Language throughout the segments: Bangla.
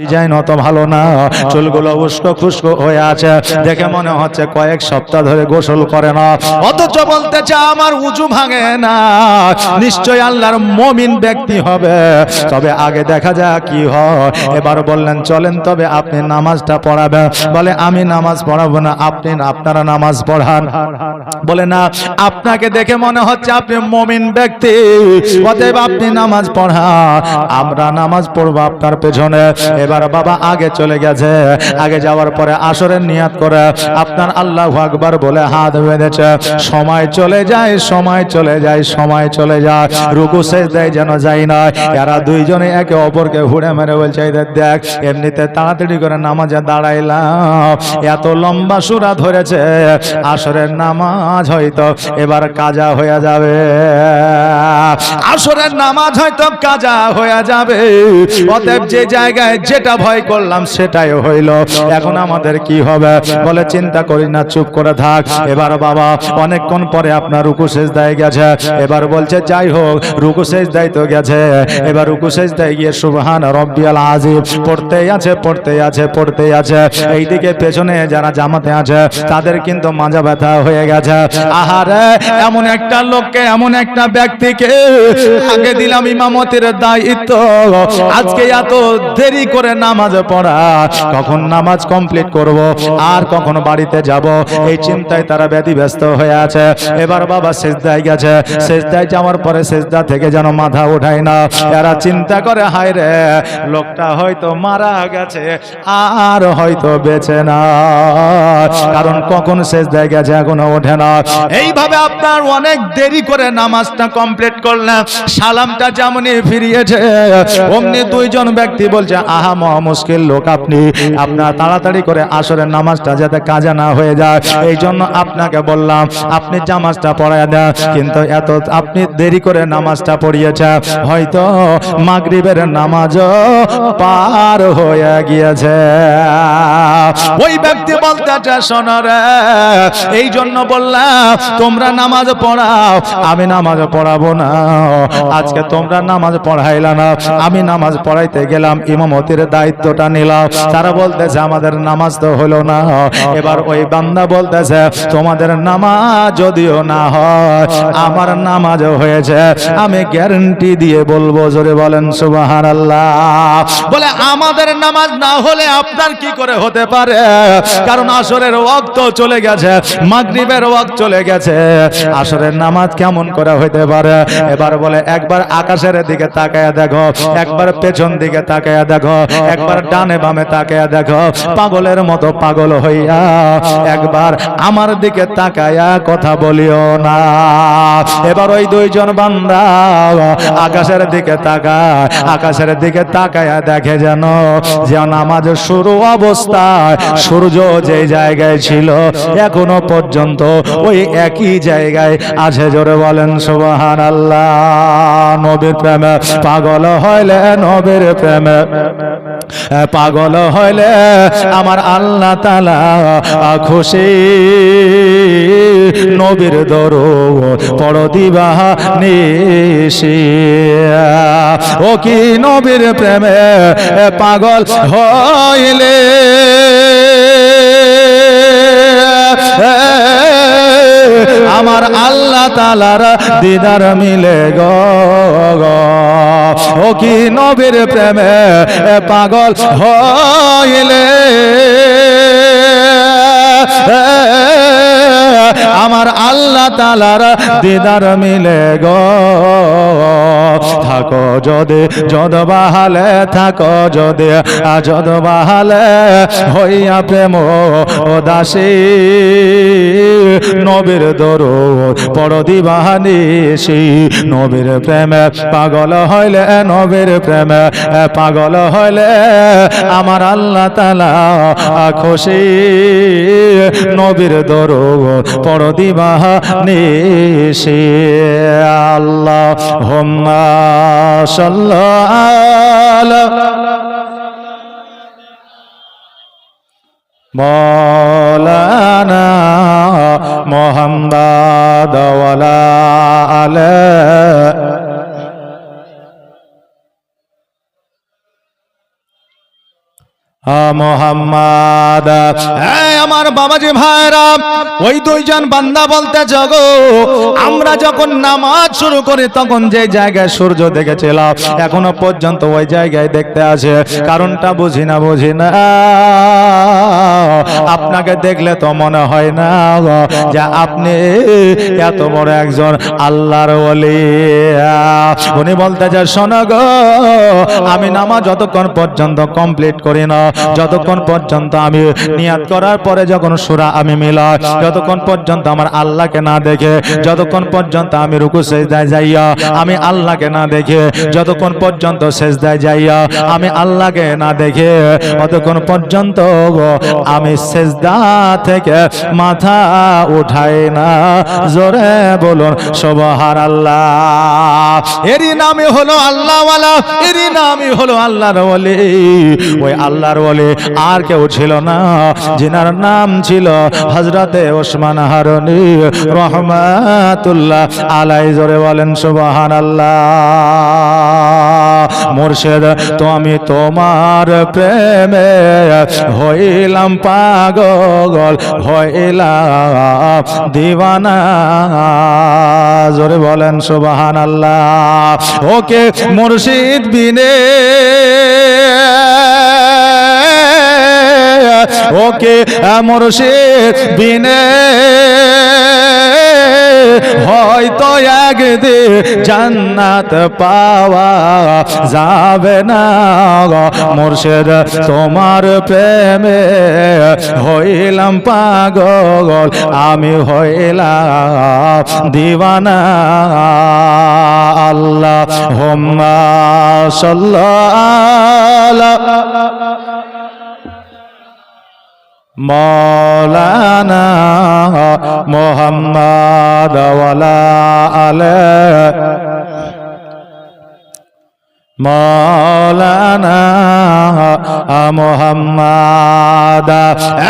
ডিজাইন অত ভালো না। চুলগুলো উস্কো খুস্কো হয়ে আছে। দেখে মনে হচ্ছে কয়েক সপ্তাহ ধরে গোসল করে না। অথচ বলতেছে আমার উঁচু ভাঙে না। নিশ্চয় আল্লাহর মমিন ব্যক্তি হবে। তবে আগে দেখা যাক কি হয়। এবার বললেন, চলেন তবে আপনি নামাজটা পড়াবেন। বলে, আমি নামাজ পড়াবো না, আপনি আপনারা নামাজ পড়ান। বলে, না, আপনাকে দেখে মনে হচ্ছে আপনি মমিন ব্যক্তি। অতএব আপনি নামাজ পড়ান। আমরা নামাজ পড়ব আপনার পেছনে। এবার বাবা আগে চলে গেছে। আগে যাওয়ার পরে আসরের নিয়াত করে আপনার আল্লাহ আকবার বলে হাত বেঁধেছে। সময় চলে যায়, সময় চলে যায়, সময় চলে যায়। রুকু শেষ দেয় যেন যাই না। এরা দুইজনে একে অপরকে হুড়ে মেরে বলছে "এই দেখ, এমনিতে তাড়াতাড়ি করে নামাজে দাঁড়াইলাম। এত লম্বা সুরা ধরেছে, আসরের নামাজ হয়তো এবার কাজা হয়ে যাবে। আসরের নামাজ হয়তো কাজা হয়ে যাবে। অতএব যে জায়গায় যেটা ভয় করলাম সেটাই হইল। এখন আমাদের কি হবে? বলে চিন্তা করি না, চুপ করে থাক। এবার বাবা, অনেকক্ষণ পরে আপনার রুকু শেষ দেয় গেছে। এবার বলছে, যাই হোক, রুকু শেষ দেয় তো গেছে। এবার রুকু শেষ দেয় গিয়ে সুবহান রব্বিয়াল আজিম, পড়তেই আছে পড়তেই আছে পড়তেই আছে। এইদিকে পেছনে যারা জামাতে আছে, তাদের কিন্তু মাজা ব্যথা হয়ে গেছে। আহারে, এমন একটা লোককে, এমন একটা ব্যক্তিকে আগে দিলাম ইমামতের দায়িত্ব। আজকে এত দেরি করে নামাজ পড়া। কখন নামাজ কমপ্লিট করব? আর কখন বাড়িতে যাব? এই চিন্তায় তারা ব্যতি ব্যস্ত হয়ে আছে। এবার বাবা গেছে। যাওয়ার পরে থেকে যেন মাথা না। এরা চিন্তা করে, হায় রে, লোকটা হয়তো মারা গেছে, আর হয়তো বেঁচে না। কারণ কখন সেজদায় গেছে এখনও ওঠে না। এইভাবে আপনার অনেক দেরি করে নামাজটা কমপ্লিট করলেন সালামটা যেমনই ফিরিয়েছে, অমনি দুইজন ব্যক্তি বলছে, আহা, মহা মুশকিল লোক আপনি। আপনার তাড়াতাড়ি করে আসরের নামাজটা যাতে কাজা না হয়ে যায়। এই জন্য আপনাকে বললাম, আপনি জামাজটা পড়ায় দেন, কিন্তু এত আপনি দেরি করে নামাজটা পড়িয়েছে হয়তো মাগরিবের নামাজ পার হয়ে গিয়েছে। ওই ব্যক্তি বলতে শোনো এই জন্য বললাম, তোমরা নামাজ পড়াও, আমি নামাজ পড়াবো না। আজকে তোমরা নামাজ পড়াইলা না। আমি নামাজ পড়াইতে গেলাম, ইমামতির দায়িত্বটা নিলাম। তারা বলতেছে, আমাদের নামাজ তো হলো না। এবার ওই বান্দা বলতেছে, তোমাদের নামাজ যদিও না হয়, আমার নামাজ হয়েছে। আমি গ্যারান্টি দিয়ে বলব, জোরে বলেন সুবাহান বলে, আমাদের নামাজ না হলে আপনার কি করে হতে পারে? কারণ আসরের ওয়াক্ত চলে গেছে, মাগরিবের ওয়াক্ত চলে গেছে। আসরের নামাজ কেমন করে হইতে পারে? এবার বলে, একবার আকাশের দিকে তাকায়া দেখো, একবার পেছন দিকে তাকায়া দেখো, একবার ডানে বামে তাকায়া দেখো, পাগলের মতো পাগল হইয়া একবার আমার দিকে তাকায়া কথা বলিও না। এবার ওই দুইজন বান্দা আকাশের দিকে তাকায়, আকাশের দিকে তাকায়া দেখে যেন যে নামাজ শুরু অবস্থায় সূর্য যে জায়গায় ছিল এখনও পর্যন্ত ওই একই জায়গায় আছে। জোরে বলেন সুবহান আল্লাহ নবীর প্রেমে। পাগল হইলে নবীর প্রেমে। পাগল হইলে আমার আল্লাহ তালা খুশি। নবীর দরো পড় দিবা নিশি। ও কি নবীর প্রেমে পাগল হইলে? আমার আল্লাহ তালার দিদার মিলে গো ও কি নবীর প্রেমে পাগল হইলে? আমার আল্লাহ তালার দিদার মিলে গো। থাকো যদি যদ বাহালে থাকো যদি যদ বাহালে হইয়া প্রেম ও দাসী নবীর দরু পড় দিবাহানিসি নবীর প্রেমে পাগল হইলে, নবীর প্রেমে পাগল হইলে আমার আল্লাহ তালা খুশি। নবীর দরু পড় দিবাহানিসি আল্লাহ হোম্মা মৌলানা মোহাম্মদ আলে মোহাম্মদ। এই আমার বাবাজি ভাইরা, ওই দুইজন বান্দা বলতে জগো, আমরা যখন নামাজ শুরু করি, তখন যে জায়গায় সূর্য দেখেছিলাম এখনও পর্যন্ত ওই জায়গায় দেখতে আছে। কারণটা বুঝি না বুঝি না। আপনাকে দেখলে তো মনে হয় না যে আপনি এত বড় একজন আল্লাহর ওলি। উনি বলতে যে, শোনো গো, আমি নামাজ যতক্ষণ পর্যন্ত কমপ্লিট করি না। যতক্ষণ পর্যন্ত আমি নিয়াত করার পরে যখন সুরা আমি মিলাই যতক্ষণ পর্যন্ত আমার আল্লাহকে না দেখে, যতক্ষণ পর্যন্ত আমি রুকু সেজদায় যাইয়া, আমি আল্লাহকে না দেখে, যতক্ষণ পর্যন্ত সেজদায় যাইয়া, আমি আল্লাহকে না দেখে, ততক্ষণ পর্যন্ত আমি সেজদা থেকে মাথা উঠাই না। জোরে বলুন সবহার আল্লাহ এরই নামই হলো আল্লাহওয়ালা, এরই নামই হলো আল্লাহর ওলি ওই আল্লাহর ওলি আর কেউ ছিল না। যিনার নাম ছিল হজরতে ওসমান হারনি রহমাতুল্লাহ আলাই জোরে বলেন সুবহান আল্লাহ মুর্শেদ, তো আমি তোমার প্রেমে হইলাম পাগল, হইলাম দিবানা জোরে বলেন সুবহান আল্লাহ ওকে, মুর্শিদ বিনে। ওকে, মুর্শিদ বিনে। হয়তো একদিন জান্নাত পাওয়া যাবে না মুর্শিদ, তোমার প্রেমে হইলাম পাগল, আমি হইলাম দিওয়ানা। আল্লাহ হোম্মা সাল্লাল্লাহ মৌলানা মোহাম্মদ আলে মৌলানা মোহাম্মদ।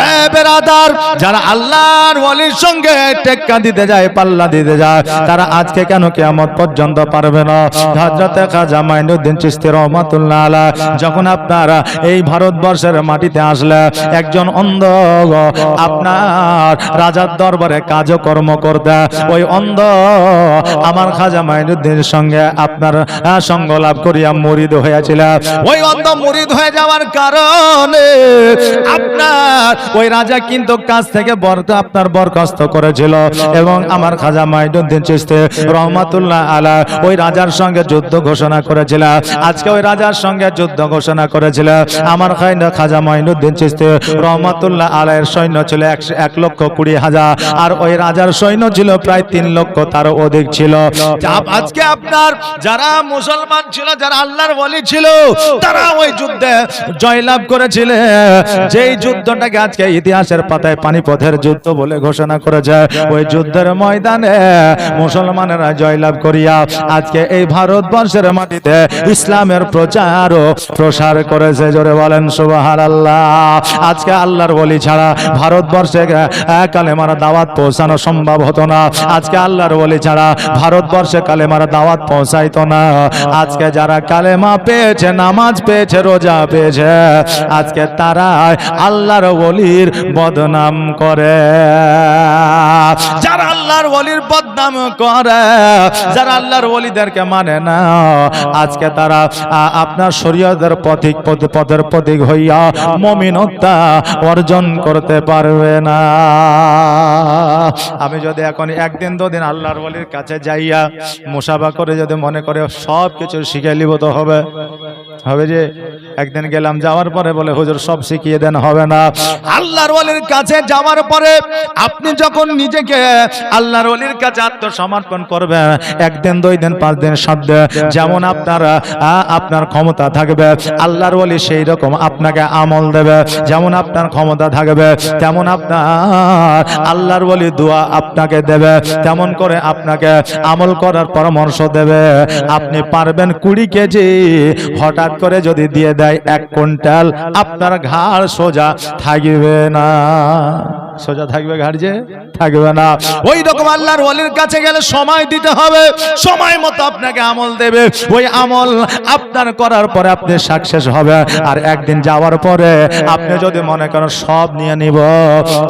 এ বেরাদার, যারা আল্লাহর ওলির সঙ্গে টেক্কা দিতে যায়, পাল্লা দিতে যায়, তারা আজকে কেন কিয়ামত পর্যন্ত পারবে না? হযরতে খাজা মাইনুদ্দিন চিশতি রহমাতুল্লাহ আলাহ যখন আপনারা এই ভারতবর্ষের মাটিতে আসলে, একজন অন্ধ আপনার রাজার দরবারে কাজকর্ম করতে, ওই অন্ধ আমার খাজা মাইনুদ্দিনের সঙ্গে আপনার সঙ্গ লাভ করিয়া মরিদ হয়েছিল ওই অন্ধ মরিদ হয়ে যাওয়ার কারণে আপনার ওই রাজা কিন্তু কাছ থেকে বরক আপনার বরখাস্ত করেছিল। এবং আমার খাজা মাইনুদ্দিন চিস্তি রহমাতুল্লাহ আলা ওই রাজার সঙ্গে যুদ্ধ ঘোষণা করেছিল। আজকে ওই রাজার সঙ্গে যুদ্ধ ঘোষণা করেছিল। আমার খাজা মাইনুদ্দিন চিস্তি রহমাতুল্লাহ আলাইয়ের সৈন্য ছিল এক লক্ষ কুড়ি হাজার। আর ওই রাজার সৈন্য ছিল প্রায় তিন লক্ষ তার অধিক ছিল। আজকে আপনার যারা মুসলমান ছিল, যারা আল্লাহর বলি ছিল, তারা ওই যুদ্ধে জয়লাভ করেছিল। যেই যুদ্ধটাকে আজকে ইতিহাসের পাতায় পানিপথের যুদ্ধ বলে ঘোষণা করেছে, ওই যুদ্ধের ময়দানে মুসলমানেরা জয়লাভ করিয়া আজকে এই ভারতবর্ষের মাটিতে ইসলামের প্রচার ও প্রসার করেছে। জোরে বলেন সুবাহার আল্লাহ আজকে আল্লাহর বলি ছাড়া ভারতবর্ষে কালেমারা দাওয়াত পৌঁছানো সম্ভব হতো না। আজকে আল্লাহর বলি ছাড়া ভারতবর্ষে কালেমারা দাওয়াত পৌঁছাইতো না। আজকে যারা কালেমা পেয়েছে, নামাজ পেয়েছে, রোজা পেয়েছে। আজকে তারা আল্লাহর বলির বদনাম করে। যারা আল্লাহর বলির বদনাম করে, যারা আল্লাহর ওলিদেরকে মানে না, আজকে তারা আপনার শরীয়তের পথিক পথ- পথের প্রতীক হইয়া মমিনতা অর্জন করতে পারবে না। আমি যদি এখন একদিন দুদিন আল্লাহর ওলির কাছে যাইয়া মুসাফা করে যদি মনে করে সব কিছু শিখে লিব তো হবে। হবে যে, একদিন গেলাম যাওয়ার পরে বলে, হুজুর, সব শিখিয়ে দেন, হবে না। আল্লাহর ওলির কাছে যাওয়ার পরে আপনি যখন নিজেকে আল্লাহর ওলির কাছে আত্মসমর্পণ করবেন, একদিন, দুই দিন, পাঁচ দিন, সাত দিন, যেমন আপনার আপনার ক্ষমতা থাকবে, আল্লাহর ওলি সেই রকম আপনাকে আমল দেবে। যেমন আপনার ক্ষমতা থাকবে, তেমন আপনার আল্লাহর ওলি দোয়া আপনাকে দেবে। তেমন করে আপনাকে আমল করার পরামর্শ দেবে। আপনি পারবেন কুড়ি কেজি হঠাৎ করে যদি দিয়ে দেয় এক কুইন্টাল আপনার ঘাড় সোজা থাকবে না। সোজা থাকবে যে থাকবে না। ওই রকম আল্লাহর ওলির কাছে গেলে সময় দিতে হবে। সময় মতো আপনাকে আমল দেবে। ওই আমল আপনার করার পরে আপনি সাকসেস হবে। আর একদিন যাওয়ার পরে আপনি যদি মনে করেন সব নিয়ে নিব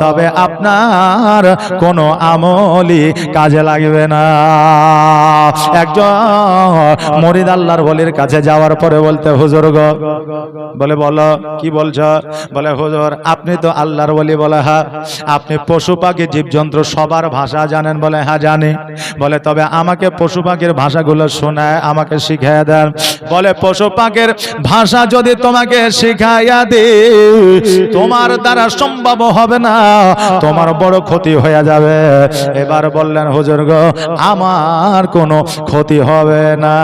তবে আপনার কোনো আমলই কাজে লাগবে না। একজন মরিদ আল্লাহর বলির কাছে যাওয়ার পরে বলতে হুজুর গো। বলে বলো কি বলছ? বলে হুজুর আপনি তো আল্লাহর বলি বলে হ্যাঁ। আপনি পশু পাখি জীবজন্তু সবার ভাষা জানেন বলে হ্যাঁ জানি। বলে, তবে আমাকে পশু পাখির ভাষাগুলো শোনায়, আমাকে শিখাইয়া দেন। বলে পশু পাখির ভাষা যদি তোমাকে শিখাইয়া দে তোমার দ্বারা সম্ভব হবে না, তোমার বড় ক্ষতি হয়ে যাবে। এবার বললেন, হুজুর গো, আমার কোনো ক্ষতি হবে না।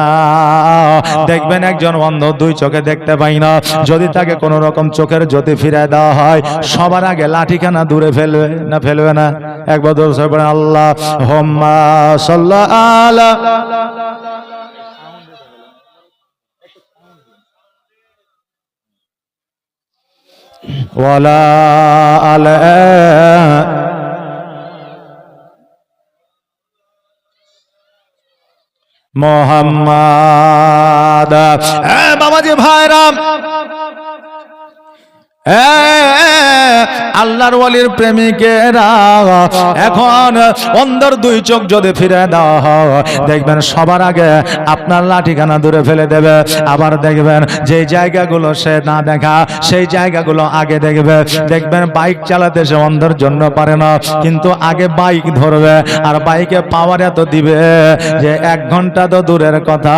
দেখবেন একজন অন্ধ দুই চোখে দেখতে পাই না। যদি তাকে কোনো রকম চোখের জ্যোতি ফিরায় দেওয়া হয়, সবার আগে লাঠিখানা দূরে ফেলবে না ফেলবে না? একবার দূর সরে পড়েন, আল্লাহ হোম্মা সাল্লাহ আলা। ওয়ালা আলা। মোহাম্মদ। বাবাজি ভাইরাম আল্লাহর ওয়ালির প্রেমিকেরা, এখন অন্দর দুই চোখ যদি ফিরে দেওয়া দেখবেন সবার আগে আপনার লাঠিখানা দূরে ফেলে দেবে। আবার দেখবেন যে জায়গাগুলো সে না দেখা, সেই জায়গাগুলো আগে দেখবে। দেখবেন বাইক চালাতে সে অন্ধর জন্য পারে না, কিন্তু আগে বাইক ধরবে আর বাইকে পাওয়ার এত দিবে যে এক ঘণ্টা তো দূরের কথা,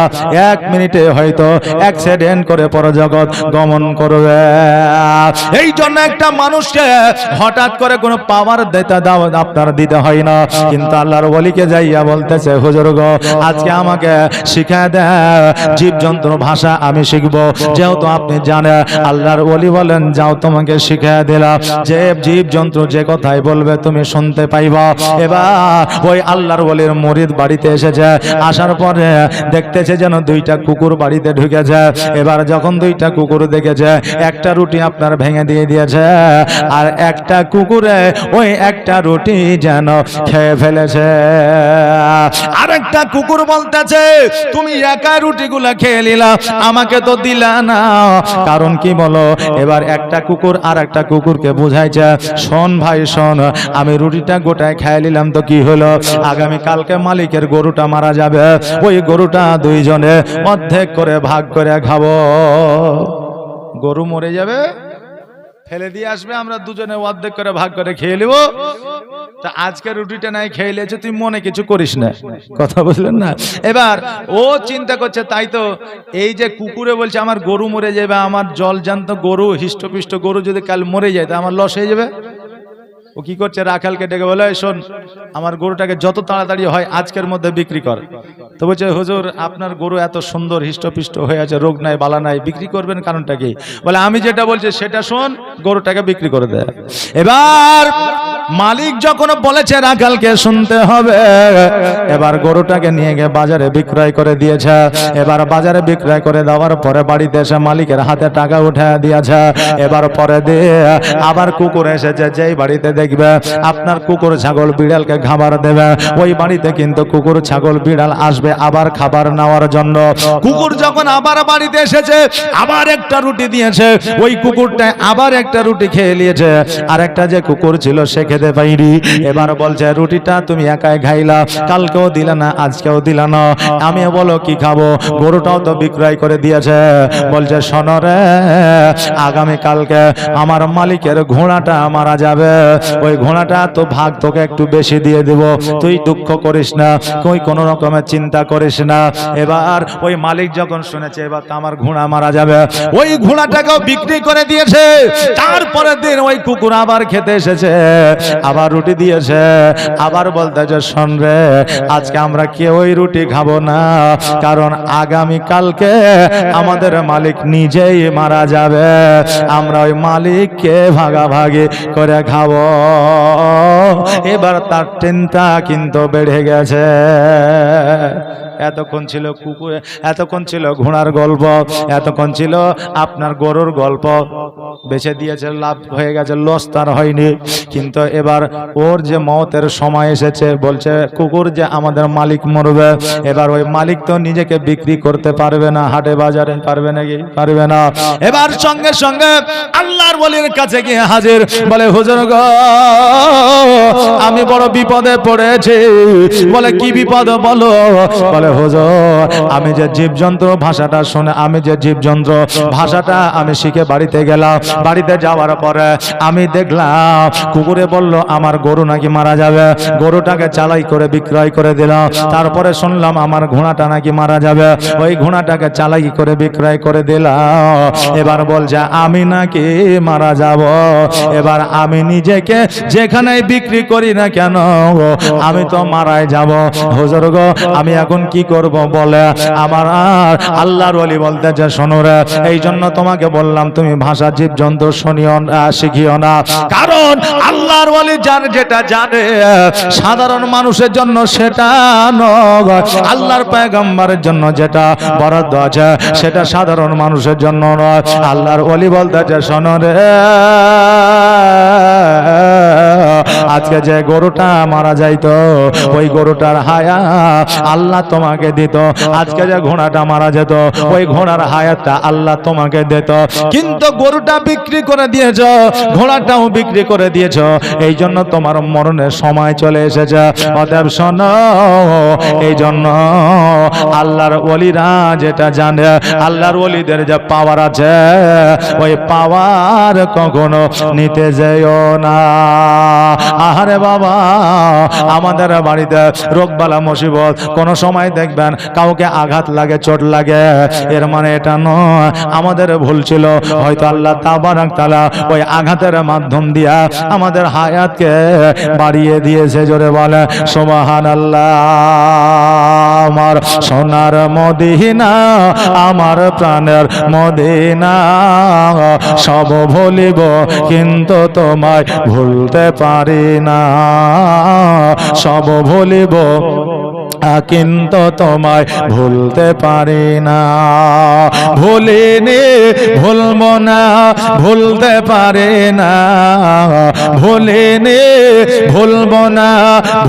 এক মিনিটে হয়তো অ্যাক্সিডেন্ট করে পরজগৎ গমন করবে। এই জন্য একটা মানুষকে হঠাৎ করে কোনো পাওয়ার দিতে দাও, আপনার দিতে হয় না। কিন্তু আল্লাহর বলিকে যাইয়া বলতেছে, হুজুর গো, আজকে আমাকে শিখা দে, জীবজন্তুর ভাষা আমি শিখব। যেহেতু আপনি জানেন, আল্লাহর ওলি বলেন, যাও তোমাকে শিখা দিলাম। যে জীবজন্তু যে কথাই বলবে, তুমি শুনতে পাইবা। এবার ওই আল্লাহর ওলির মরিদ বাড়িতে এসেছে। আসার পরে দেখতেছে যেন দুইটা কুকুর বাড়িতে ঢুকেছে। এবার যখন দুইটা কুকুর দেখেছে, একটা রুটি আপনার ভেঙে দিয়ে দিয়েছে, আর একটা কুকুরে, ওই একটা রুটি যেন খেয়ে ফেলেছে। আর একটা কুকুর বলতেছে, তুমি একা রুটিগুলা খেয়ে নিলা, আমাকে তো দিলা না। কারণ কি বলো, এবার একটা কুকুর আর একটা কুকুরকে বুঝাইছে, শোন ভাই, শোন, আমি রুটিটা গোটায় খেয়ে নিলাম তো কি হলো? আগামী কালকে মালিকের গরুটা মারা যাবে, ওই গরুটা দুইজনে অর্ধেক করে ভাগ করে খাব। গরু মরে যাবে? ফেলে দিয়ে আসবে, আমরা দুজনে অর্ধেক করে ভাগ করে খেয়ে নেব। তা আজকে রুটিটা নাই, খেয়ে নিয়েছে, তুই মনে কিছু করিস না। কথা বললেন না? এবার ও চিন্তা করছে, তাই তো এই যে কুকুরে বলছে, আমার গরু মরে যাবে, আমার জল জানত গরু, হিষ্টপিষ্ট গরু যদি কাল মরে যায়, তা আমার লস হয়ে যাবে? ও কি করছে? রাখালকে ডেকে বলে শোন, আমার গরুটাকে যত তাড়াতাড়ি হয় আজকের মধ্যে বিক্রি কর। তো বলছে, হুজুর, আপনার গরু এত সুন্দর, হিষ্টপিষ্ট হয়ে আছে, রোগ নাই, বালা নাই, বিক্রি করবেন কারণটা কি? বলে, আমি যেটা বলছি সেটা শোন, গরুটাকে বিক্রি করে দেয় এবার মালিক যখন বলেছে রাখালকে শুনতে হবে, এবার গরুটাকে নিয়ে গিয়ে বাজারে বিক্রয় করে দিয়েছে। এবার বাজারে বিক্রয় করে দেওয়ার পরে বাড়িতে এসে মালিকের হাতে টাকা উঠে দিয়েছে। এবার পরে দিয়ে আবার কুকুর এসেছে, যেই বাড়িতে দেখবে আপনার কুকুর, ছাগল, বিড়ালকে খাবার দেবে। ওই বাড়িতে কিন্তু কুকুর, ছাগল, বিড়াল আসবে আবার খাবার নেওয়ার জন্য। কুকুর যখন আবার বাড়িতে এসেছে, আবার একটা রুটি দিয়েছে। ওই কুকুরটা আবার একটা রুটি খেয়ে নিয়েছে। আর একটা যে কুকুর ছিল, সে খেতে পাইনি এবার বলছে, রুটিটা তুমি একাই খাইলা কালকেও দিলা না, আজকেও দিলা না। আমি বলো কি খাব? গরুটাও তো বিক্রয় করে দিয়েছে। বলছে শোনরে আগামী কালকে আমার মালিকের ঘোড়াটা মারা যাবে। ওই ঘোড়াটা তো ভাগ তোকে একটু বেশি দিয়ে দেব। তুই দুঃখ করিস না, তুই কোনো রকমের চিন্তা করিস না। এবার ওই মালিক যখন শুনেছে, এবার তো আমার ঘোড়া মারা যাবে। ওই ঘোড়াটাকেও বিক্রি করে দিয়েছে। তারপরের দিন ওই কুকুর আবার খেতে এসেছে। আবার রুটি দিয়েছে। আবার বলতেছে শোন রে, আজকে আমরা কেউই রুটি খাব না। কারণ আগামী কালকে আমাদের মালিক নিজেই মারা যাবে। আমরা ওই মালিককে ভাগাভাগি করে খাব। এবার তার চিন্তা কিন্তু বেড়ে গেছে। এতক্ষণ ছিল কুকুর, এতক্ষণ ছিল ঘোড়ার গল্প, এতক্ষণ ছিল আপনার গরুর গল্প। বেছে দিয়েছে, লাভ হয়ে গেছে, লস তার হয়নি। কিন্তু এবার ওর যে মতের সময় এসেছে, বলছে, কুকুর যে আমাদের মালিক মরবে, এবার ওই মালিক তো নিজেকে বিক্রি করতে পারবে না, হাটে বাজারে পারবে নাকি? পারবে না। এবার সঙ্গে সঙ্গে আল্লাহর বলির কাছে গিয়ে হাজির, বলে, হুজুর গো, আমি বড় বিপদে পড়েছি। বলে, কি বিপদ বলো? বলে, হুজুর, আমি যে জীবজন্তু, ভাষাটা শুনে আমি যে জীবজন্তু, ভাষাটা আমি শিখে বাড়িতে গেলাম। বাড়িতে যাওয়ার পরে আমি দেখলাম কুকুরে বলল আমার গরু নাকি মারা যাবে? গরুটাকে চালাই করে, বিক্রয় করে দিলাম তারপরে শুনলাম, আমার ঘোড়াটা নাকি মারা যাবে? ওই ঘোড়াটাকে চালাই করে, বিক্রয় করে দিলাম এবার বলছে, আমি নাকি মারা যাব। এবার আমি নিজেকে যেখানে বিক্রি করি না কেন আমি তো মারাই যাব। হুজুর গো, আমি এখন কি করব বলে? আমার আর আল্লাহর ওলি বলতে যে শোনো রে এই জন্য তোমাকে বললাম, তুমি ভাষা জীব জন্তু শুনিও না, শিখিও না। কারণ আল্লাহর ওলি যার যেটা জানে, সাধারণ মানুষের জন্য সেটা নয়। আল্লাহর পয়গম্বরের জন্য যেটা বরাদ্দ আছে, সেটা সাধারণ মানুষের জন্য নয়। আল্লাহর ওলি বলতে যে শোনো রে। আজকে যে গরুটা মারা যাইত, ওই গরুটার হায়া আল্লাহ তোমাকে দিত। আজকে যে ঘোড়াটা মারা যেত, ওই ঘোড়ার হায়াতটা আল্লাহ তোমাকে দিত। কিন্তু গরুটা বিক্রি করে দিয়েছ, ঘোড়াটাও বিক্রি করে দিয়েছ। এই জন্য তোমার মরণের সময় চলে এসেছে। অতএব শোনো এই জন্য আল্লাহর ওলিরা যেটা জানে, আল্লাহর ওলিদের যে পাওয়ার আছে, ওই পাওয়ার কখনো নিতে যেও না। আহারে বাবা, আমাদের বাড়িতে রোগবালা মুসিবত, কোনো সময় দেখবেন কাউকে আঘাত লাগে, চোট লাগে। এর মানে এটা নয়, আমাদের ভুল ছিল। হয়তো আল্লাহ তাবারাক তালা ওই আঘাতের মাধ্যম দিয়া আমাদের হায়াতকে বাড়িয়ে দিয়েছে, জোরে বলে সোমাহান আল্লাহ আমার সোনার মদিনা, আমার প্রাণের মদিনা, সব ভুলিব, কিন্তু তোমায় ভুলতে পারি না। সব ভুলিব কিন্তু তোমায় ভুলতে পারি না। ভুলিনি ভুলব না ভুলতে পারি না। ভুলিনি ভুলব না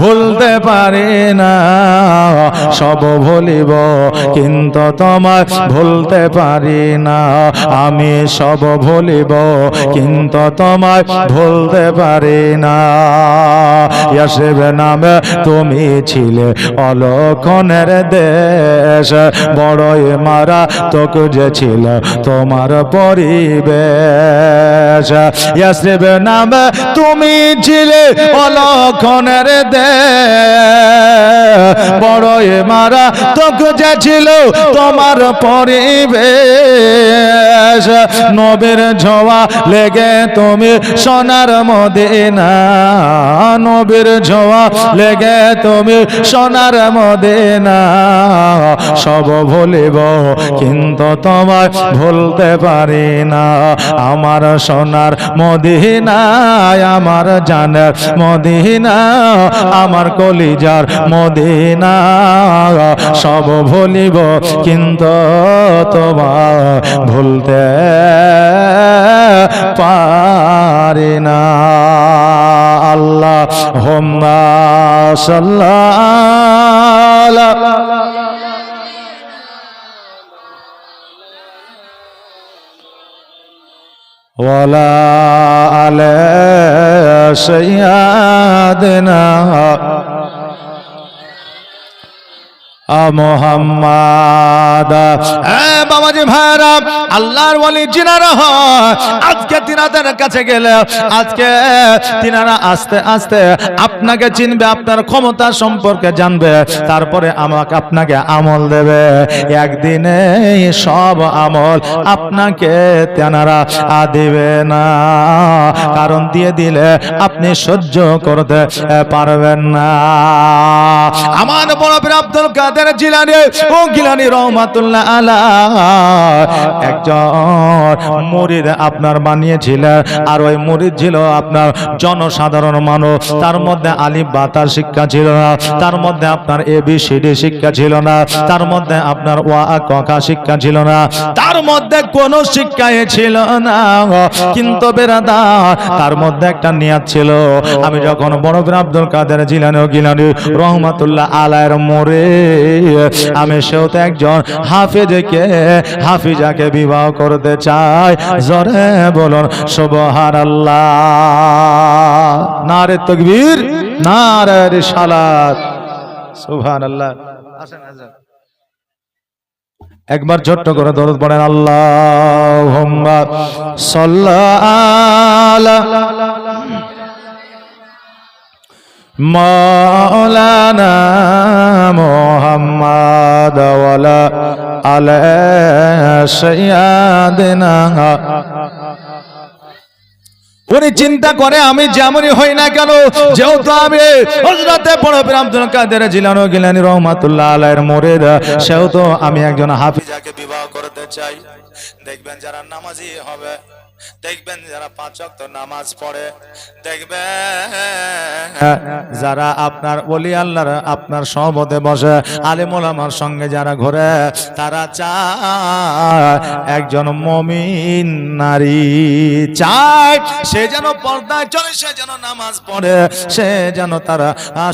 ভুলতে পারি না। সব ভুলিব, কিন্তু তোমায় ভুলতে পারি না। আমি সব ভুলিব, কিন্তু তোমায় ভুলতে পারি না। ইয়াসেব নামে তুমি ছিলে অলক্ষণের দেশ, বড়ই মারা তোকে যে ছিল তোমার পরিবেশ। ইয়াসেব নাম তুমি ছিলে অলক্ষণের দেশ, বড়ই মারা তোকে যে ছিল তোমার পরিবেশ। নবীর ছোঁয়া লেগে তুমি সোনার মদিনা, নবীর ছোঁয়া লেগে তুমি সোনার মদিনা। সব ভুলিব, কিন্তু তোমার ভুলতে পারি না। আমার সোনার মদিনায়, আমার জানের মদিনা, আমার কলিজার মদিনা। সব ভুলিব, কিন্তু তোমার ভুলতে পারি না। আল্লাহ হোম্মা সাল্লাহ ولا على سيادنا মোহাম্মদ। বাবাজি ভাইরা আল্লাহর জিনারা আজকে তিনাদের কাছে গেলে, আজকে তিনারা আস্তে আস্তে আপনাকে চিনবে, আপনার ক্ষমতা সম্পর্কে জানবে, তারপরে আমাকে আপনাকে আমল দেবে। একদিনে সব আমল আপনাকে তেনারা দিবে না। কারণ দিয়ে দিলে আপনি সহ্য করতে পারবেন না। আমার বড় আব্দুল কাদের কাদের জিলানি, ও গিলানি রহমাতুল্লাহ আলা। একজন মুরিদ আপনার বানিয়েছিলেন আর ওই মুরিদ ছিল আপনার জনসাধারণ মানুষ। তার মধ্যে আলিফ বা তার শিক্ষা ছিল না, তার মধ্যে আপনার এ বি সি ডি শিক্ষা ছিল না, তার মধ্যে আপনার ওয়া আ, ক, খ শিক্ষা ছিল না। তার মধ্যে কোনো শিক্ষাই ছিল না। কিন্তু বেরাদা, তার মধ্যে একটা নিয়াত ছিল। আমি যখন বড় আব্দুল কাদের জিলানি ও গিলানি রহমাতুল্লাহ আলায়ের মোরে আমি সেও তো একজন হাফেজকে, হাফিজাকে বিবাহ করতে চাই। জরে বলুন সুবহান নারে তকবীর, নারে রিসালাত। সুবহান আল্লাহ আসেন আসেন। একবার ছোট্ট করে দরদ পড়েন আল্লাহ সাল্লাহ মোহাম্মদ ওয়ালা আলা সাইয়্যিদিনা উনি চিন্তা করে, আমি যেমনই হই না কেন, যেহেতু আমি হজরতে পীর আব্দুল কাদের জিলানো গিলানি রহমাতুল্লাহ আলাইহির মুরিদ, সেহেতু আমি একজন হাফিজাকে বিবাহ করতে চাই। দেখবেন যারা নামাজি হবে দেখবেন যারা পাঁচ ওয়াক্ত নামাজ পড়ে, দেখবেন যারা আপনার ওলি আল্লাহর আপনার সহবতে বসে, আলেম ওলামার সঙ্গে যারা ঘোরে, তারা চায় একজন মমিন নারী চায়, সে যেন পর্দায় চলে, সে যেন নামাজ পড়ে, সে যেন তারা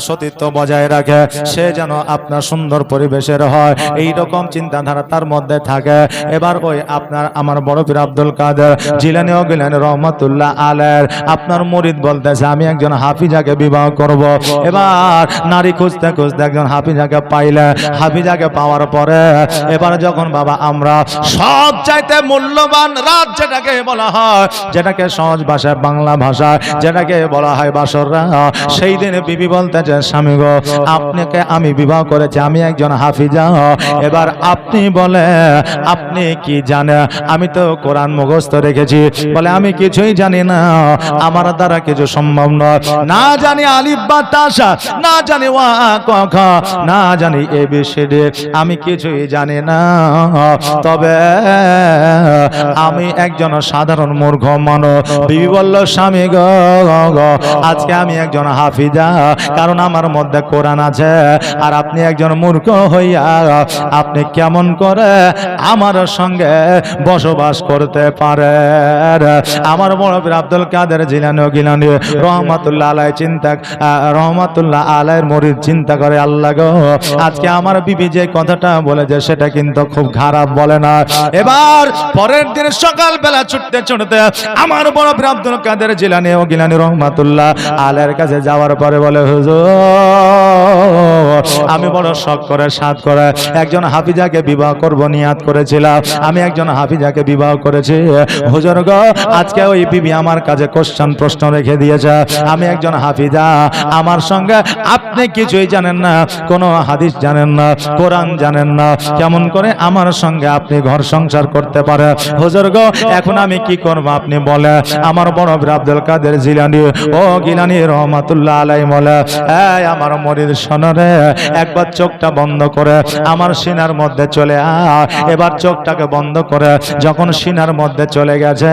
সতীত্ব বজায় রাখে, সে যেন আপনার সুন্দর পরিবেশের হয়। এই রকম চিন্তাধারা তার মধ্যে থাকে। এবার ওই আপনার আমার বড় পীর আব্দুল কাদের জিলানি ও গিলানি রহমতুল্লাহ আলের আপনার মরিদ বলতেছে, আমি একজন হাফিজাকে বিবাহ করব। এবার নারী খুঁজতে খুঁজতে একজন হাফিজাকে পাইলে, হাফিজাকে পাওয়ার পরে এবার যখন বাবা, আমরা সব চাইতে মূল্যবান রাত যেটাকে বলা হয়, যেটাকে সহজ ভাষায়, বাংলা ভাষায়, যেটাকে বলা হয় বাসররা সেই দিনে বিবি বলতেছে, স্বামী গো, আপনাকে আমি বিবাহ করেছি, আমি একজন হাফিজা। এবার আপনি বলে, আপনি কি জানেন? আমি তো কোরআন মুখস্থ রেখেছি। বলে, আমি কিছুই জানি না। আমার দ্বারা কিছু সম্ভব নয়। না জানি আলিফ বা তাসা, না জানি ওয়া, ক, খ, না জানি এ বিসিডি আমি কিছুই জানি না। তবে আমি একজন সাধারণ মূর্খ মানব বিবি বলল, স্বামী গ আজকে আমি একজন হাফিজা, কারণ আমার মধ্যে কোরআন আছে। আর আপনি একজন মূর্খ হইয়া আপনি কেমন করে আমার সঙ্গে বসবাস করতে পারে আমার বড় বীর আব্দুল কাদের রহমাতুল্লাহ আলাই চিন্তা চিন্তা করে আল্লাহ গো। আজকে আমার বিবি যে কথাটা সেটা কিন্তু খুব খারাপ বলে না। এবার পরের দিন ছুটতে ছুটতে আমার আব্দুল কাদের ও গিলানি, রহমাতুল্লাহ আলাইয়ের কাছে যাওয়ার পরে বলে, হুজুর, আমি বড় শখ করে সাত করে একজন হাফিজাকে বিবাহ করব, নিয়াত করেছিলাম। আমি একজন হাফিজাকে বিবাহ করেছি। হুজুর গো, আজকে ওই বিবি আমার কাছে কোশ্চেন প্রশ্ন রেখে দিয়েছে। আমি একজন হাফিজা, আমার সঙ্গে আপনি কিছুই জানেন না, কোনো হাদিস জানেন না, কোরআন জানেন না। কেমন করে আমার সঙ্গে আপনি ঘর সংসার করতে পারে? হুজুর গো, এখন আমি কি করব আপনি বলে? আমার বড় আব্দুল কাদের জিলানি, ও গিলানি রহমাতুল্লাহ আলাই বলে, এই আমার মরিদ সনরে একবার চোখটা বন্ধ করে, আমার সিনার মধ্যে চলে আ এবার চোখটাকে বন্ধ করে, যখন সিনার মধ্যে চলে গেছে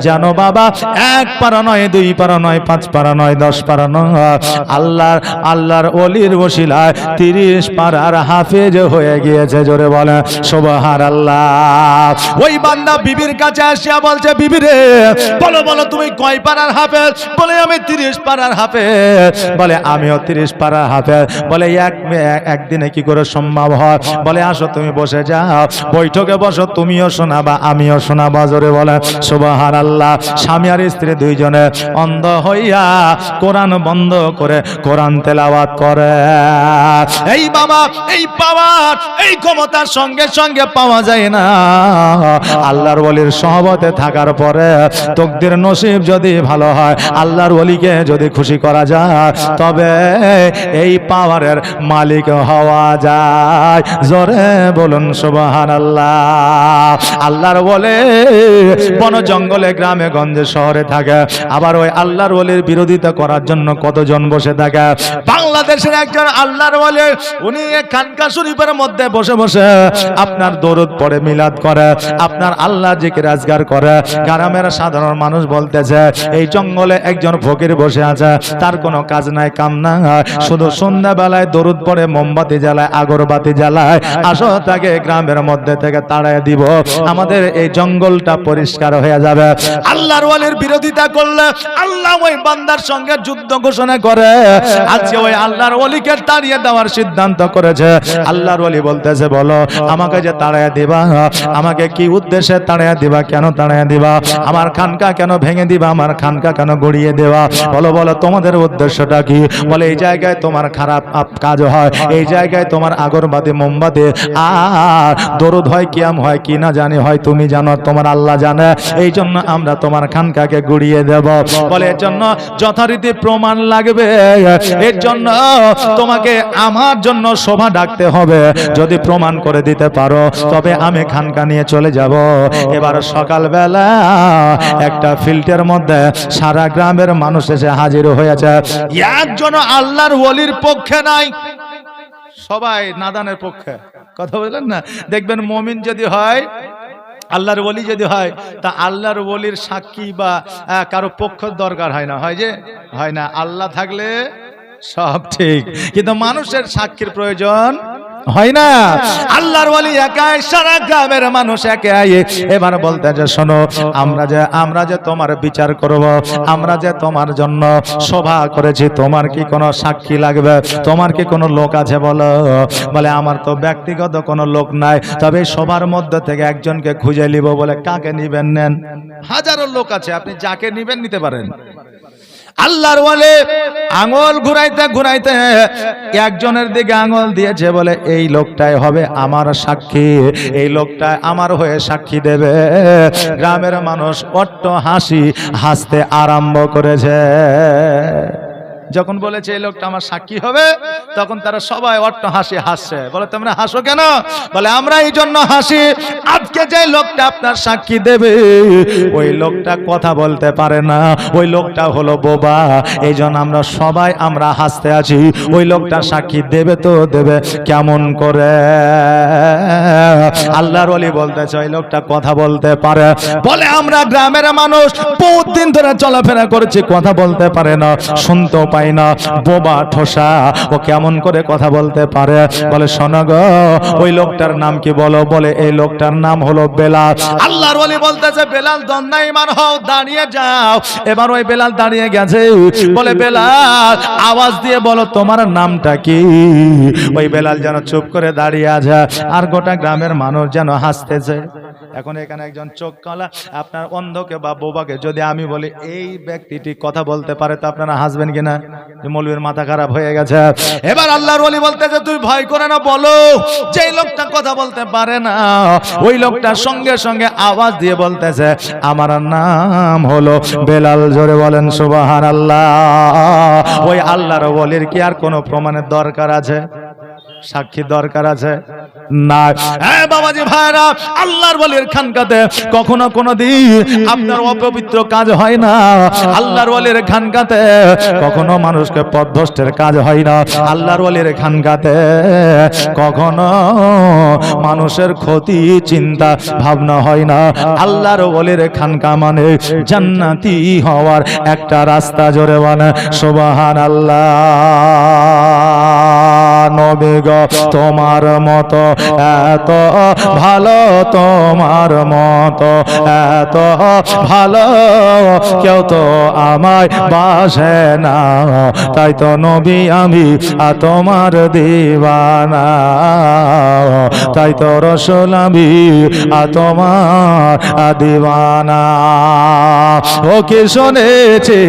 জানো বাবা, এক পারা নয়, দুই পারা নয়, পাঁচ পারা নয়, দশ পারা নয়। আল্লাহর আল্লাহর অলির বসিলায় তিরিশ পারার হাফেজ হয়ে গিয়েছে, জোরে বলে সোবাহার আল্লাহ ওই বান্দা বিবির কাছে আসিয়া বলছে, বিবি রে, বলো বলো, তুমি কয় পারার হাফেজ? বলে, আমি তিরিশ পারার হাফেজ। বলে, আমিও তিরিশ পারার হাফেজ। বলে, এক এক- একদিনে কি করে সম্ভব হয়? বলে, আসো, তুমি বসে যাও। বৈঠকে বসো, তুমিও শোনাবা, আমিও শোনাবা, জোরে বলে সুবাহার আল্লাহ। স্বামী আর স্ত্রী দুইজনে অন্ধ হইয়া কোরআন বন্ধ করে কোরআন তেলাওয়াত করে। এই বাবা, এই পাওয়ার এই ক্ষমতার সঙ্গে সঙ্গে পাওয়া যায় না। আল্লাহর ওলির সহবতে থাকার পরে তকদির নসিব যদি ভালো হয়, আল্লাহর ওলিকে যদি খুশি করা যায়, তবে এই পাওয়ারের মালিক হওয়া যায়। জোরে বলুন সুবহান আল্লাহ। আল্লাহর বলে বন জঙ্গলে, গ্রামে, গঞ্জে, শহরে থাকে। আবার ওই আল্লাহর ওলির বিরোধিতা করার জন্য কতজন বসে থাকে? বাংলাদেশের একজন আল্লাহর ওলি, উনি খানকা শরীফের মধ্যে বসে বসে আপনার দরুদ পড়ে, মিলাদ করে, আপনার আল্লাহ জিকির রাজগার করে। গ্রামের সাধারণ মানুষ বলতেছে, এই জঙ্গলে একজন ফকির বসে আছে, তার কোনো কাজ নাই, কাম না শুধু সন্ধ্যাবেলায় দরুদ পড়ে, মোমবাতি জ্বালায়, আগরবাতি জ্বালায়, আসো তাকে গ্রামের মধ্যে থেকে তাড়ায় দিব। আমাদের এই জঙ্গলটা পরিষ্কার হয়ে যাবে। আল্লাহর ওয়ালির বিরোধিতা করলে আল্লাহ ওই বান্দার সঙ্গে যুদ্ধ ঘোষণা করে। আজকে ওই আল্লাহর ওলিকে তাড়িয়ে দেওয়ার সিদ্ধান্ত করেছে। আল্লাহর ওলি বলতেছে, বলো, আমাকে যে তাড়ায় দিবা, আমাকে কি উদ্দেশ্যে তাড়ায় দিবা, কেন তাড়ায় দিবা? আমার খানকা কেন ভেঙে দিবা? আমার খানকা কেন গড়িয়ে দেওয়া? বলো বলো, তোমাদের উদ্দেশ্যটা কি? বলে, এই জায়গায় তোমার খারাপ কাজ হয়, এই জায়গায় তোমার আগরবাতি, মোমবাতি, আর দরুদ হয়, কিয়াম হয়, কি না জানি হয়, তুমি জানো, তোমার আল্লাহ জানে। এই জন্য আমরা তোমার খানকাকে গুড়িয়ে দেব। বলে এর জন্য যথারীতি প্রমাণ লাগবে। এর জন্য তোমাকে আমার জন্য শোভা ডাকতে হবে। যদি প্রমাণ করে দিতে পারো, তবে আমি খানকা নিয়ে চলে যাব। এবার সকালবেলা একটা ফিল্টের মধ্যে সারা গ্রামের মানুষ এসে হাজির হয়েছে। একজন আল্লাহর ওলির পক্ষে নাই। সবাই নাদানের পক্ষে। কথা বললেন না? দেখবেন মমিন যদি হয় আল্লাহর বলি যদি হয়, তা আল্লাহর বলির সাক্ষী বা কারও পক্ষ দরকার হয় না। হয় যে? হয় না। আল্লাহ থাকলে সব ঠিক। কিন্তু মানুষের সাক্ষীর প্রয়োজন হয় না? আল্লাহর ওলি একাই সারা গ্রামের মানুষ একাই এবার বলতে যে শোনো আমরা যে আমরা যে তোমার বিচার করব আমরা যে তোমার জন্য সভা করেছি তোমার কি কোনো সাক্ষী লাগবে? তোমার কি কোনো লোক আছে বলো? বলে আমার তো ব্যক্তিগত কোনো লোক নাই। তবে সবার মধ্যে থেকে একজনকে খুঁজে নিব বলে কাকে নিবেন নেন? হাজারো লোক আছে আপনি যাকে নিবেন নিতে পারেন। আল্লাহর বলে আঙুল ঘুরাইতে ঘুরাইতে একজনের দিকে আঙুল দিয়েছে বলে, এই লোকটাই হবে আমার সাক্ষী, এই লোকটাই আমার হয়ে সাক্ষী দেবে। গ্রামের মানুষ অট্ট হাসি হাসতে আরম্ভ করেছে। যখন বলেছে, এই লোকটা আমার সাক্ষী হবে, তখন তারা সবাই অট্ট হাসি হাসছে। বলে, তোমরা হাসো কেন? বলে, আমরা এই জন্য হাসি। আজকে যে লোকটা আপনার সাক্ষী দেবে, ওই লোকটা কথা বলতে পারে না। ওই লোকটা হলো বোবা। এই আমরা সবাই আমরা হাসতে আছি। ওই লোকটা সাক্ষী দেবে তো দেবে, কেমন করে? আল্লাহর অলি বলতেছে, ওই লোকটা কথা বলতে পারে। বলে, আমরা গ্রামের মানুষ বহুত দিন ধরে চলাফেরা করছি, কথা বলতে পারে না। শুনতেও পাই না, বোবা ঠোসা। ও কেমন করে কথা বলতে পারে? বলে, শোনো গো, ওই লোকটার নাম কি বলো? বলে, এই লোকটার নাম হলো বেলাল। আল্লাহর ওলি বলতেছে, বেলাল দন্দাই মান হও, দাঁড়িয়ে যাও। এবার ওই বেলাল দাঁড়িয়ে গেছে। বলে, বেলাল, আওয়াজ দিয়ে বলো, তোমার নামটা কি? ওই বেলাল যেন চুপ করে দাঁড়িয়ে আছে, আর গোটা গ্রামের মানুষ যেন হাসতেছে। এখন এখানে একজন চোখ কালা, আপনার অন্ধকে বা বোবাকে যদি আমি বলি, এই ব্যক্তিটি কথা বলতে পারে তো আপনারা হাসবেন কিনা? যে মৌলবীর মাথা খারাপ হয়ে গেছে। এবার আল্লাহর ওলি বলতেছে, তুই ভয় করে না, বলো। যে লোকটা কথা বলতে পারে না, ওই লোকটা সঙ্গে সঙ্গে আওয়াজ দিয়ে বলতেছে, আমার নাম হলো বেলাল। জোরে বলেন সুবাহান আল্লাহ ওই আল্লাহর ওলির কি আর কোনো প্রমাণের দরকার আছে? সাক্ষী দরকার আছে? না হ্যাঁ বাবাজি ভাইরা, আল্লাহর বলির খানকাতে কখনো কোনো দিন আপনার অপবিত্র কাজ হয় না। আল্লাহর বলির খানকাতে কখনো মানুষকে পথভ্রষ্টের কাজ হয় না। আল্লাহর বলির খানকাতে কখনো মানুষের ক্ষতি, চিন্তা, ভাবনা হয় না। আল্লাহর বলির খানকা মানে জান্নাতি হওয়ার একটা রাস্তা জোরে মানে সুবাহান আল্লাহ নবে গো, তোমার মত, এত ভালো তোমার মত, এত ভালো কেউ তো আমায় বাসে না। তাই তো নবী আমি তোমার দিবানা। তাই তো রসুল আমি তোমার দিবানা। ও কি শুনেছি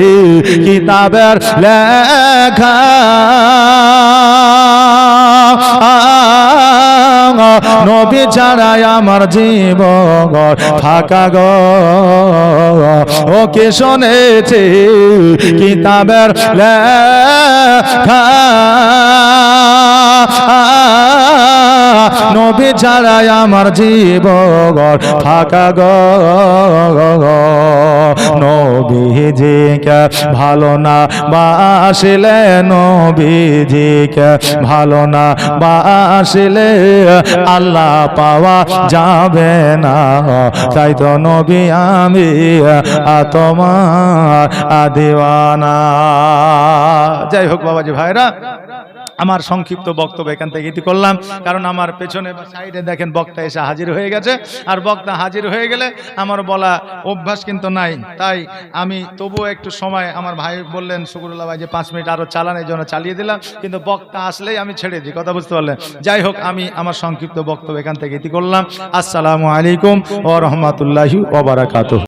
কিতাবের লেখা? নবী ছাড়াই আমার জীব ফাঁকা গ। ও কে শুনেছি কিতাবের লেখা? নবী ছাড়াই আমার জীবন ফাঁকা গো নবীজিকে ভালো না বাসিলে নবীজিকে ভালো না বাসিলে আল্লাহ পাওয়া যাবে না। তাই তো নবী আমি তোমার আদিওয়ানা। যাই হোক বাবাজি ভাইরা আমার সংক্ষিপ্ত বক্তব্য এখান থেকে ইতি করলাম। কারণ আমার পেছনে বা সাইডে দেখেন বক্তা এসে হাজির হয়ে গেছে। আর বক্তা হাজির হয়ে গেলে আমার বলা অভ্যাস কিন্তু নাই। তাই আমি তবুও একটু সময় আমার ভাই বললেন শুকুরুল্লাহ ভাই, যে পাঁচ মিনিট আরও চালানোর জন্য চালিয়ে দিলাম। কিন্তু বক্তা আসলেই আমি ছেড়ে দিই, কথা বুঝতে পারলেন? যাই হোক, আমি আমার সংক্ষিপ্ত বক্তব্য এখান থেকে ইতি করলাম। আসসালামু আলাইকুম ও রহমতুল্লাহি ওবরাকাতুহ